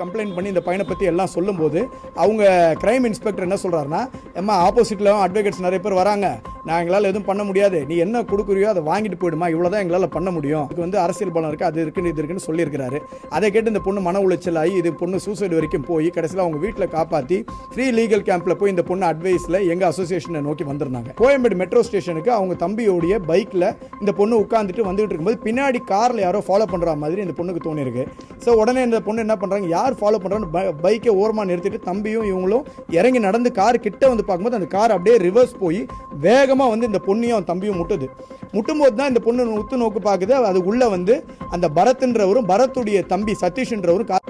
Complaint பண்ணி இந்த பையனை பற்றி எல்லாம் சொல்லும்போது அவங்க கிரைம் இன்ஸ்பெக்டர் என்ன சொல்கிறாருன்னா எம்மா ஆப்போசிட்டில் அட்வொகேட்ஸ் நிறைய பேர் வராங்க. நான் எங்களால் எதுவும் பண்ண முடியாது. நீ என்ன கொடுக்குறியோ அதை வாங்கிட்டு போயிடுமா. இவ்வளோ தான் எங்களால் பண்ண முடியும். இதுக்கு வந்து அரசியல் பலம் இருக்குது அது இருக்குன்னு இது இருக்குன்னு சொல்லியிருக்கிறாரு. அதை கேட்டு இந்த பொண்ணு மன உளைச்சல் ஆகி இது பொண்ணு சூசைடு வரைக்கும் போய் கடைசியில் அவங்க வீட்டில் காப்பாற்றி ஃப்ரீ லீகல் கேம்பில் போய் இந்த பொண்ணு அட்வைஸில் எங்கள் அசோசியேஷனை நோக்கி வந்திருந்தாங்க. கோயம்பேடு மெட்ரோ ஸ்டேஷனுக்கு அவங்க தம்பியோடைய பைக்கில் இந்த பொண்ணு உட்காந்துட்டு வந்துகிட்டு இருக்கும்போது பின்னாடி காரில் யாரோ ஃபாலோ பண்ணுற மாதிரி இந்த பொண்ணுக்கு தோணியிருக்கு. ஸோ உடனே இந்த பொண்ணு என்ன பண்ணுறாங்க யார் ஃபாலோ பண்ணுறான்னு பைக்கை ஓரமாக நிறுத்திட்டு தம்பியும் இவங்களும் இறங்கி நடந்து கார் கிட்ட வந்து பார்க்கும்போது அந்த கார் அப்படியே ரிவர்ஸ் போய் வேகமாக வந்து இந்த பொண்ணையும் அவன் தம்பியும் முட்டுது. முட்டும்போது தான் இந்த பொண்ணு உத்து நோக்கு பார்க்குது. அது உள்ளே வந்து அந்த பரத்ன்றவரும் பரத்துடைய தம்பி சதீஷ்ன்றவரும் கா-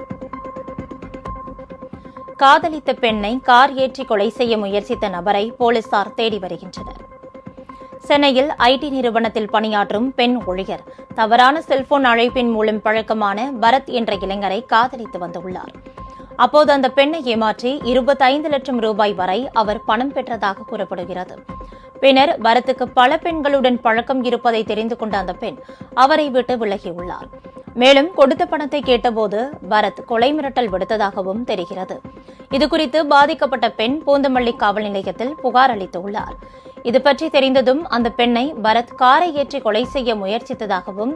காதலித்த பெண்ணை கார் ஏற்றி கொலை செய்ய முயற்சித்த நபரை போலீசார் தேடி வருகின்றனர். சென்னையில் ஐடி நிறுவனத்தில் பணியாற்றும் பெண் ஊழியர். தவறான செல்போன் அழைப்பின் மூலம் பழக்கமான பரத் என்ற இளைஞரை காதலித்து வந்துள்ளார். அப்போது அந்த பெண்ணை ஏமாற்றி இருபத்தைந்து லட்சம் ரூபாய் வரை அவர் பணம் பெற்றதாக கூறப்படுகிறது. பின்னர் பரத்துக்கு பல பெண்களுடன் பழக்கம் இருப்பதை தெரிந்து கொண்ட அந்த பெண் அவரை விட்டு விலகியுள்ளார். மேலும் கொடுத்த பணத்தை கேட்டபோது பரத் கொலை மிரட்டல் விடுத்ததாகவும் தெரிகிறது. இதுகுறித்து பாதிக்கப்பட்ட பெண் பூந்தமல்லி காவல் நிலையத்தில் புகார் அளித்துள்ளார். இது பற்றி தெரிந்ததும் அந்த பெண்ணை பரத் காரை ஏற்றி கொலை செய்ய முயற்சித்ததாகவும்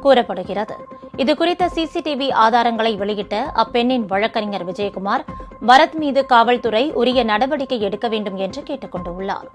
கூறப்படுகிறது. இதுகுறித்த சிசிடிவி ஆதாரங்களை வெளியிட்ட அப்பெண்ணின் வழக்கறிஞர் விஜயகுமார் பரத் மீது காவல்துறை உரிய நடவடிக்கை எடுக்க வேண்டும் என்று கேட்டுக் கொண்டுள்ளார்